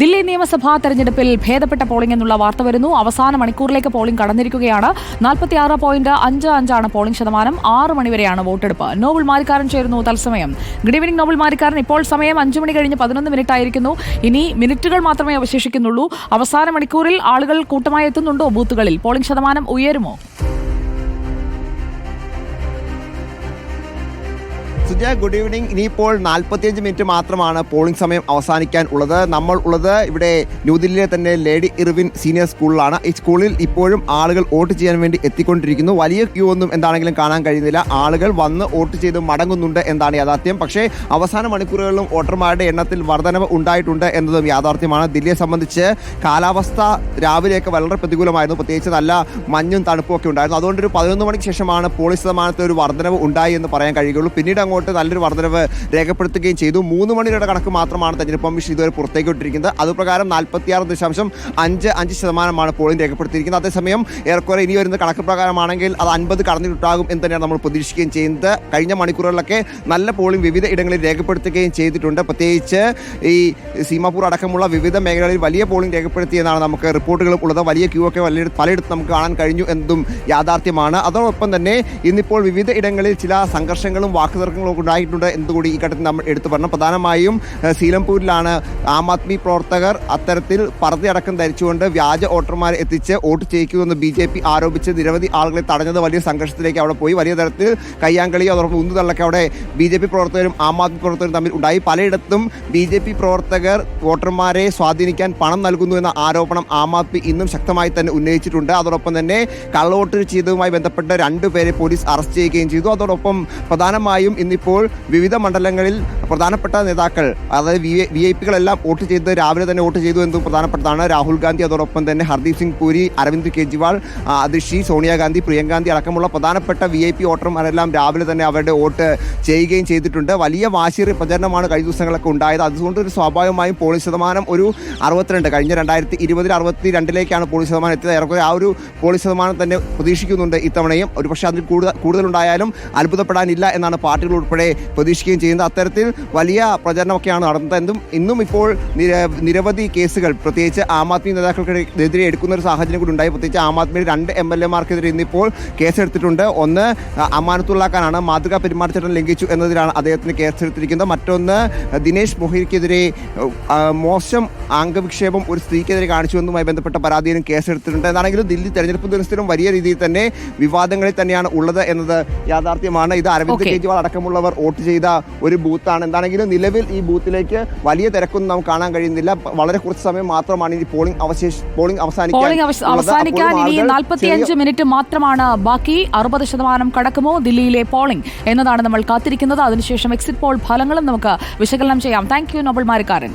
ദില്ലി നിയമസഭാ തെരഞ്ഞെടുപ്പിൽ ഭേദപ്പെട്ട പോളിംഗ് എന്നുള്ള വാർത്ത വരുന്നു. അവസാന മണിക്കൂറിലേക്ക് പോളിംഗ് കടന്നിരിക്കുകയാണ്. നാൽപ്പത്തിയാറ് പോയിന്റ് അഞ്ച് അഞ്ചാണ് പോളിംഗ് ശതമാനം. ആറ് മണിവരെയാണ് വോട്ടെടുപ്പ്. നോബിൾ മാരിക്കാരൻ ചേരുന്നു തത്സമയം. Good evening Noble Marikkaran. ഇപ്പോൾ സമയം അഞ്ചു മണി കഴിഞ്ഞ് പതിനൊന്ന് മിനിറ്റ് ആയിരിക്കുന്നു ഇനി മിനിറ്റുകൾ മാത്രമേ അവശേഷിക്കുന്നുള്ളൂ. അവസാന മണിക്കൂറിൽ ആളുകൾ കൂട്ടമായി എത്തുന്നുണ്ടോ? ബൂത്തുകളിൽ. പോളിംഗ് ശതമാനം ഉയരുമോ? സുജയ ഗുഡ് ഈവനിങ് ഇനിയിപ്പോൾ നാൽപ്പത്തിയഞ്ച് മിനിറ്റ് മാത്രമാണ് പോളിംഗ് സമയം അവസാനിക്കാൻ ഉള്ളത്. നമ്മൾ ഉള്ളത് ഇവിടെ ന്യൂദില്ലിയിലെ തന്നെ ലേഡി ഇർവിൻ സീനിയർ സ്കൂളിലാണ് ഈ സ്കൂളിൽ ഇപ്പോഴും ആളുകൾ വോട്ട് ചെയ്യാൻ വേണ്ടി എത്തിക്കൊണ്ടിരിക്കുന്നു. വലിയ ക്യൂ ഒന്നും എന്താണെങ്കിലും കാണാൻ കഴിയുന്നില്ല. ആളുകൾ വന്ന് വോട്ട് ചെയ്ത് മടങ്ങുന്നുണ്ട് എന്നാണ് യാഥാർത്ഥ്യം. പക്ഷേ അവസാന മണിക്കൂറുകളിലും വോട്ടർമാരുടെ എണ്ണത്തിൽ വർധനവ് ഉണ്ടായിട്ടുണ്ട് എന്നതും യാഥാർത്ഥ്യമാണ്. ദില്ലിയെ സംബന്ധിച്ച് കാലാവസ്ഥ രാവിലെയൊക്കെ വളരെ പ്രതികൂലമായിരുന്നു. പ്രത്യേകിച്ച് നല്ല മഞ്ഞും തണുപ്പും ഒക്കെ ഉണ്ടായിരുന്നു. അതുകൊണ്ട് ഒരു പതിനൊന്ന് മണിക്ക് ശേഷമാണ് പോളിംഗ് ശതമാനത്തിൽ ഒരു വർധനവ് ഉണ്ടായി എന്ന് പറയാൻ കഴിയുള്ളൂ പിന്നീട് അങ്ങോട്ട് നല്ലൊരു വർധനവ് രേഖപ്പെടുത്തുകയും ചെയ്തു. മൂന്ന് മണിയുടെ കണക്ക് മാത്രമാണ് തെരഞ്ഞെടുപ്പ് കമ്മീഷൻ ഇതുവരെ പുറത്തേക്ക് വിട്ടിരിക്കുന്നത് അതുപ്രകാരം നാൽപ്പത്തിയാറ് ദശാംശം അഞ്ച് അഞ്ച് ശതമാനമാണ് പോളിംഗ് രേഖപ്പെടുത്തിയിരിക്കുന്നത്. അതേസമയം ഏറെക്കുറെ ഇനി വരുന്ന കണക്ക് പ്രകാരമാണെങ്കിൽ അത് അൻപത് കടന്നിട്ടുണ്ടാകും എന്ന് തന്നെയാണ് നമ്മൾ പ്രതീക്ഷിക്കുകയും ചെയ്യുന്നത്. കഴിഞ്ഞ മണിക്കൂറുകളിലൊക്കെ നല്ല പോളിംഗ് വിവിധ ഇടങ്ങളിൽ രേഖപ്പെടുത്തുകയും ചെയ്തിട്ടുണ്ട്. പ്രത്യേകിച്ച് ഈ സീമാപൂർ അടക്കമുള്ള വിവിധ മേഖലകളിൽ വലിയ പോളിംഗ് രേഖപ്പെടുത്തിയെന്നാണ് നമുക്ക് റിപ്പോർട്ടുകൾ ഉള്ളത്. വലിയ ക്യൂ ഒക്കെ വലിയ പലയിടത്തും നമുക്ക് കാണാൻ കഴിഞ്ഞു എന്നതും യാഥാർത്ഥ്യമാണ്. അതോടൊപ്പം തന്നെ ഇന്നിപ്പോൾ വിവിധ ഇടങ്ങളിൽ ചില സംഘർഷങ്ങളും വാക്കുതർക്കങ്ങളും ഒക്കെ ഉണ്ടായിട്ടുണ്ട് എന്തുകൂടി ഈ ഘട്ടത്തിൽ നമ്മൾ എടുത്തു പറഞ്ഞു. പ്രധാനമായും സീലംപൂരിലാണ് ആം ആദ്മി പ്രവർത്തകർ അത്തരത്തിൽ അടക്കം ധരിച്ചുകൊണ്ട് വ്യാജ വോട്ടർമാരെ എത്തിച്ച് വോട്ട് ചെയ്യിക്കുമെന്ന് ബി ജെ പി ആരോപിച്ച് നിരവധി ആളുകളെ തടഞ്ഞത് വലിയ സംഘർഷത്തിലേക്ക് അവിടെ പോയി. വലിയ തരത്തിൽ കയ്യാങ്കളിയോ അതോടൊപ്പം ഉന്തുതള്ളൊക്കെ അവിടെ ബി ജെ പി പ്രവർത്തകരും ആം ആദ്മി പ്രവർത്തകരും തമ്മിൽ ഉണ്ടായി. പലയിടത്തും ബി ജെ പി പ്രവർത്തകർ വോട്ടർമാരെ സ്വാധീനിക്കാൻ പണം നൽകുന്നു എന്ന ആരോപണം ആം ആദ്മി ഇന്നും ശക്തമായി തന്നെ ഉന്നയിച്ചിട്ടുണ്ട്. അതോടൊപ്പം തന്നെ കള്ളവോട്ട് ചെയ്തതുമായി ബന്ധപ്പെട്ട് രണ്ടുപേരെ പോലീസ് അറസ്റ്റ് ചെയ്യുകയും ചെയ്തു. അതോടൊപ്പം പ്രധാനമായും ഇന്നിപ്പോൾ വിവിധ മണ്ഡലങ്ങളിൽ പ്രധാനപ്പെട്ട നേതാക്കൾ അതായത് വി ഐ പികളെല്ലാം വോട്ട് ചെയ്ത് രാവിലെ തന്നെ വോട്ട് ചെയ്തു എന്നും പ്രധാനപ്പെട്ടതാണ്. രാഹുൽ ഗാന്ധി അതോടൊപ്പം തന്നെ ഹർദീപ് സിംഗ് പുരി അരവിന്ദ് കെജ്രിവാൾ അതിഷി സോണിയാഗാന്ധി പ്രിയങ്കാന്ധി അടക്കമുള്ള പ്രധാനപ്പെട്ട വി ഐ പി വോട്ടർമാരെല്ലാം രാവിലെ തന്നെ അവരുടെ വോട്ട് ചെയ്യുകയും ചെയ്തിട്ടുണ്ട്. വലിയ വാശിയേറിയ പ്രചരണമാണ് കഴിഞ്ഞ ദിവസങ്ങളൊക്കെ ഉണ്ടായത്. അതുകൊണ്ട് ഒരു സ്വാഭാവികമായും പോളിംഗ് ശതമാനം ഒരു അറുപത്തിരണ്ട് കഴിഞ്ഞ രണ്ടായിരത്തി ഇരുപതിൽ അറുപത്തി രണ്ടിലേക്കാണ് പോളിംഗ് ശതമാനം എത്തിയത്. ഏറെക്കുറെ ആ ഒരു പോളിംഗ് ശതമാനം തന്നെ പ്രതീക്ഷിക്കുന്നുണ്ട് ഇത്തവണയും. ഒരു പക്ഷേ അതിൽ കൂടുതൽ കൂടുതലുണ്ടായാലും അത്ഭുതപ്പെടാനില്ല എന്നാണ് പാർട്ടികൾ ഉൾപ്പെടെ പ്രതീക്ഷിക്കുകയും ചെയ്യുന്നത്. അത്തരത്തിൽ വലിയ പ്രചരണമൊക്കെയാണ് നടന്നത്. എന്തും ഇന്നും ഇപ്പോൾ നിര- നിരവധി കേസുകൾ പ്രത്യേകിച്ച് ആം ആദ്മി നേതാക്കൾക്കെതിരെ എടുക്കുന്ന ഒരു സാഹചര്യം കൂടി ഉണ്ടായി. പ്രത്യേകിച്ച് ആം ആദ്മിയുടെ രണ്ട് എം എൽ എമാർക്കെതിരെ ഇന്നിപ്പോൾ കേസെടുത്തിട്ടുണ്ട്. ഒന്ന് അമാനത്തുള്ളക്കാനാണ് മാതൃകാ പെരുമാറ്റച്ചട്ടം ലംഘിച്ചു എന്നതിലാണ് അദ്ദേഹത്തിന് കേസെടുത്തിരിക്കുന്നത്. മറ്റൊന്ന് ദിനേശ് മൊഹീർക്കെതിരെ മോശം അംഗവിക്ഷേപം ഒരു സ്ത്രീക്കെതിരെ കാണിച്ചു എന്നതുമായി ബന്ധപ്പെട്ട പരാതിയിലും കേസെടുത്തിട്ടുണ്ട് എന്നാണെങ്കിലും ദില്ലി തെരഞ്ഞെടുപ്പ് ദിവസത്തിലും വലിയ രീതിയിൽ തന്നെ വിവാദങ്ങളിൽ തന്നെയാണ് ഉള്ളത് എന്നത് യാഥാർത്ഥ്യമാണ്. ഇത് അരവിന്ദ് കെജ്രിവാൾ കെജ്രിവാൾ അടക്കമുള്ളവർ വോട്ട് ചെയ്ത ഒരു ബൂത്താണ്. എന്താണെങ്കിലും നിലവിൽ ഈ ബൂത്തിലേക്ക് വലിയ തിരക്കൊന്നും നമുക്ക് കാണാൻ കഴിയുന്നില്ല. വളരെ കുറച്ച് സമയം മാത്രമാണ് ഇനി പോളിംഗ് അവശേഷ പോളിംഗ് അവസാനിക്കാൻ അവസാനിക്കാൻ ഇനി നാൽപ്പത്തിയഞ്ച് മിനിറ്റ് മാത്രമാണ് ബാക്കി. അറുപത് ശതമാനം കടക്കുമോ? ദില്ലിയിലെ പോളിംഗ് എന്നതാണ് നമ്മൾ കാത്തിരിക്കുന്നത്. അതിനുശേഷം എക്സിറ്റ് പോൾ ഫലങ്ങളും നമുക്ക് വിശകലനം ചെയ്യാം. Thank you Nobel Marikkaran